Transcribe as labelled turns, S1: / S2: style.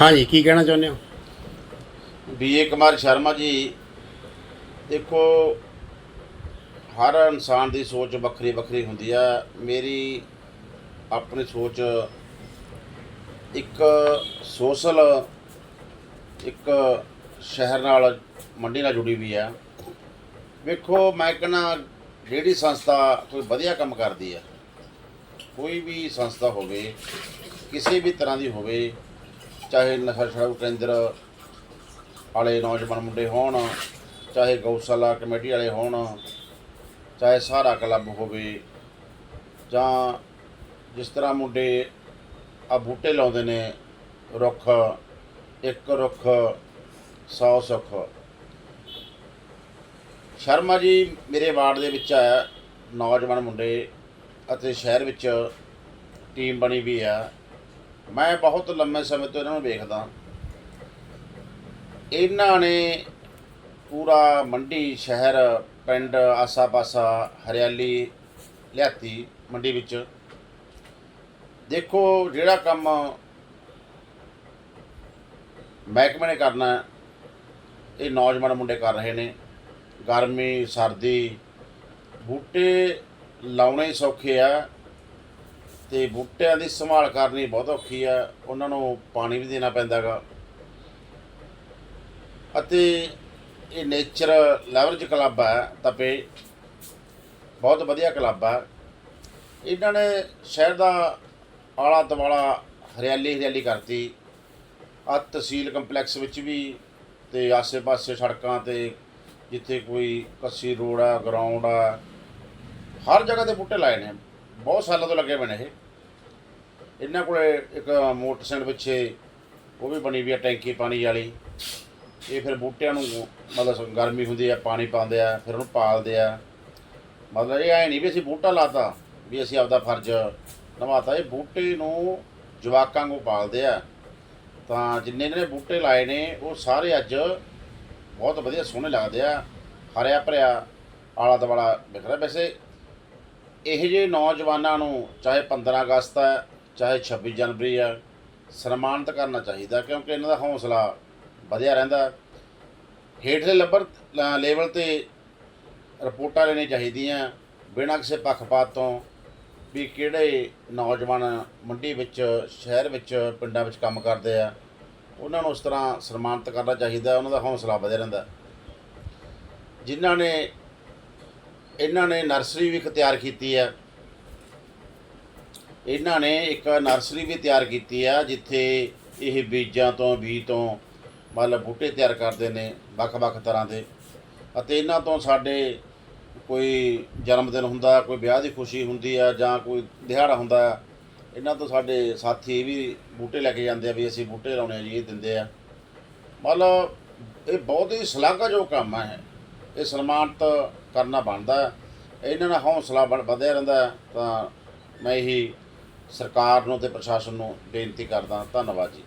S1: ਹਾਂਜੀ, ਕੀ ਕਹਿਣਾ ਚਾਹੁੰਦੇ ਹੋ?
S2: ਬੀਏ ਕੁਮਾਰ ਸ਼ਰਮਾ ਜੀ, ਦੇਖੋ, ਹਰ ਇਨਸਾਨ ਦੀ ਸੋਚ ਵੱਖਰੀ ਵੱਖਰੀ ਹੁੰਦੀ ਆ। ਮੇਰੀ ਆਪਣੀ ਸੋਚ ਇੱਕ ਸੋਸ਼ਲ, ਇੱਕ ਸ਼ਹਿਰ ਨਾਲ, ਮੰਡੀ ਨਾਲ ਜੁੜੀ ਵੀ ਆ। ਵੇਖੋ, ਮੈਂ ਕਹਿੰਦਾ, ਜਿਹੜੀ ਸੰਸਥਾ ਕੋਈ ਵਧੀਆ ਕੰਮ ਕਰਦੀ ਆ, ਕੋਈ ਵੀ ਸੰਸਥਾ ਹੋਵੇ, ਕਿਸੇ ਵੀ ਤਰ੍ਹਾਂ ਦੀ ਹੋਵੇ ਚਾਹੇ ਨਸ਼ਾ ਛਡਾਊ ਕੇਂਦਰ ਵਾਲੇ ਨੌਜਵਾਨ ਮੁੰਡੇ ਹੋਣ, ਚਾਹੇ ਗਊਸ਼ਾਲਾ ਕਮੇਟੀ ਵਾਲੇ ਹੋਣ, ਚਾਹੇ ਸਹਾਰਾ ਕਲੱਬ ਹੋਵੇ, ਜਾਂ ਜਿਸ ਤਰ੍ਹਾਂ ਮੁੰਡੇ ਆ ਬੂਟੇ ਲਾਉਂਦੇ ਨੇ, ਰੁੱਖ, ਇੱਕ ਰੁੱਖ 100 ਸੁੱਖ। ਸ਼ਰਮਾ ਜੀ ਮੇਰੇ ਵਾਰਡ ਦੇ ਵਿੱਚ ਆ ਨੌਜਵਾਨ ਮੁੰਡੇ ਅਤੇ ਸ਼ਹਿਰ ਵਿੱਚ ਟੀਮ ਬਣੀ ਵੀ ਆ। ਮੈਂ ਬਹੁਤ ਲੰਮੇ ਸਮੇਂ ਤੋਂ ਇਹਨਾਂ ਨੂੰ ਵੇਖਦਾ ਇਹਨਾਂ ਨੇ ਪੂਰਾ ਮੰਡੀ, ਸ਼ਹਿਰ, ਪਿੰਡ, ਆਸਾ-ਪਾਸਾ, ਹਰਿਆਲੀ ਲਿਆਤੀ ਮੰਡੀ ਵਿੱਚ। ਦੇਖੋ ਜਿਹੜਾ ਕੰਮ ਮਹਿਕਮੇ ਨੇ ਕਰਨਾ ਇਹ ਨੌਜਵਾਨ ਮੁੰਡੇ ਕਰ ਰਹੇ ਨੇ। ਗਰਮੀ, ਸਰਦੀ, ਬੂਟੇ ਲਾਉਣੇ ਸੌਖੇ ਆ। ਤੇ ਬੂਟਿਆਂ ਦੀ ਸੰਭਾਲ ਕਰਨੀ ਬਹੁਤ ਔਖੀ ਆ, ਉਹਨਾਂ ਨੂੰ ਪਾਣੀ ਵੀ ਦੇਣਾ ਪੈਂਦਾਗਾ ਅਤੇ ਇਹ ਨੇਚਰ ਲੈਵਰੇਜ ਕਲੱਬ ਹੈ ਤਪੇ। ਬਹੁਤ ਵਧੀਆ ਕਲੱਬ ਆ। ਇਹਨਾਂ ਨੇ ਸ਼ਹਿਰ ਦਾ ਆਲਾ ਦੁਆਲਾ ਹਰਿਆਲੀ ਹਰਿਆਲੀ ਕਰਤੀ। ਆ ਤਹਿਸੀਲ ਕੰਪਲੈਕਸ ਵਿੱਚ ਵੀ ਤੇ ਆਸੇ-ਪਾਸੇ ਸੜਕਾਂ ਤੇ ਜਿੱਥੇ ਕੋਈ ਕੱਸੀ ਰੋਡ ਆ ਗਰਾਊਂਡ ਆ, ਹਰ ਜਗ੍ਹਾ ਤੇ ਬੂਟੇ ਲਾਏ ਨੇ। ਬਹੁਤ ਸਾਲਾਂ ਤੋਂ ਲੱਗੇ ਹੋਏ ਨੇ ਇਹ। ਇਹਨਾਂ ਕੋਲੇ ਇੱਕ ਮੋਟਰਸਾਈਕਲ ਪਿੱਛੇ ਉਹ ਵੀ ਬਣੀ ਵੀ ਆ ਟੈਂਕੀ ਪਾਣੀ ਵਾਲੀ। ਇਹ ਫਿਰ ਬੂਟਿਆਂ ਨੂੰ ਮਤਲਬ ਗਰਮੀ ਹੁੰਦੀ ਆ, ਪਾਣੀ ਪਾਉਂਦੇ ਆ, ਫਿਰ ਉਹਨੂੰ ਪਾਲਦੇ ਆ। ਮਤਲਬ ਇਹ ਐ ਨਹੀਂ ਵੀ ਅਸੀਂ ਬੂਟਾ ਲਾਤਾ ਵੀ ਅਸੀਂ ਆਪਦਾ ਫਰਜ਼ ਨਿਭਾਤਾ। ਇਹ ਬੂਟੇ ਨੂੰ ਜਵਾਕਾਂ ਨੂੰ ਪਾਲਦੇ ਆ। ਤਾਂ ਜਿੰਨੇ ਇਹਨਾਂ ਨੇ ਬੂਟੇ ਲਾਏ ਨੇ, ਉਹ ਸਾਰੇ ਅੱਜ ਬਹੁਤ ਵਧੀਆ ਸੋਹਣੇ ਲੱਗਦੇ ਆ। ਹਰਿਆ ਭਰਿਆ ਆਲਾ ਦੁਆਲਾ ਦਿਖ ਵੈਸੇ ਇਹ ਜਿਹੇ ਨੌਜਵਾਨਾਂ ਨੂੰ ਚਾਹੇ 15 ਅਗਸਤ ਹੈ ਚਾਹੇ 26 ਜਨਵਰੀ ਆ, ਸਨਮਾਨਿਤ ਕਰਨਾ ਚਾਹੀਦਾ ਕਿਉਂਕਿ ਇਹਨਾਂ ਦਾ ਹੌਸਲਾ ਵਧਿਆ ਰਹਿੰਦਾ। ਹੇਠਲੇ ਲੱਭਰ ਲੈਵਲ ਤੇ ਰਿਪੋਰਟਾਂ ਲੈਣੀਆਂ ਚਾਹੀਦੀਆਂ ਬਿਨਾਂ ਕਿਸੇ ਪੱਖਪਾਤ ਤੋਂ ਵੀ ਕਿਹੜੇ ਨੌਜਵਾਨ ਮੰਡੀ ਵਿੱਚ, ਸ਼ਹਿਰ ਵਿੱਚ, ਪਿੰਡਾਂ ਵਿੱਚ ਕੰਮ ਕਰਦੇ ਆ, ਉਹਨਾਂ ਨੂੰ ਉਸ ਤਰ੍ਹਾਂ ਸਨਮਾਨਿਤ ਕਰਨਾ ਚਾਹੀਦਾ, ਉਹਨਾਂ ਦਾ ਹੌਸਲਾ ਵਧਿਆ ਰਹਿੰਦਾ। ਜਿਨ੍ਹਾਂ ਨੇ, ਇਹਨਾਂ ਨੇ ਨਰਸਰੀ ਵੀ ਤਿਆਰ ਕੀਤੀ ਹੈ ਇਹਨਾਂ ਨੇ ਇੱਕ ਨਰਸਰੀ ਵੀ ਤਿਆਰ ਕੀਤੀ ਆ, ਜਿੱਥੇ ਇਹ ਬੀਜਾਂ ਤੋਂ ਬੀ ਤੋਂ ਮਤਲਬ ਬੂਟੇ ਤਿਆਰ ਕਰਦੇ ਨੇ ਵੱਖ-ਵੱਖ ਤਰ੍ਹਾਂ ਦੇ। ਅਤੇ ਇਹਨਾਂ ਤੋਂ ਸਾਡੇ ਕੋਈ ਜਨਮ ਦਿਨ ਹੁੰਦਾ, ਕੋਈ ਵਿਆਹ ਦੀ ਖੁਸ਼ੀ ਹੁੰਦੀ ਆ ਜਾਂ ਕੋਈ ਦਿਹਾੜਾ ਹੁੰਦਾ ਆ, ਇਹਨਾਂ ਤੋਂ ਸਾਡੇ ਸਾਥੀ ਵੀ ਬੂਟੇ ਲੈ ਕੇ ਜਾਂਦੇ ਆ ਵੀ ਅਸੀਂ ਬੂਟੇ ਲਾਉਣੇ ਆ ਜੀ, ਇਹ ਦਿੰਦੇ ਆ। ਮਤਲਬ ਇਹ ਬਹੁਤ ਹੀ ਸ਼ਲਾਘਾਯੋਗ ਕੰਮ ਹੈ ਇਹ। ਸਨਮਾਨਿਤ ਕਰਨਾ ਬਣਦਾ ਇਹਨਾਂ ਦਾ ਹੌਸਲਾ ਵਧ- ਵਧਿਆ ਰਹਿੰਦਾ ਤਾਂ ਮੈਂ ਇਹੀ ਸਰਕਾਰ ਨੂੰ ਤੇ ਪ੍ਰਸ਼ਾਸਨ ਨੂੰ ਬੇਨਤੀ ਕਰਦਾ ਧੰਨਵਾਦ ਜੀ।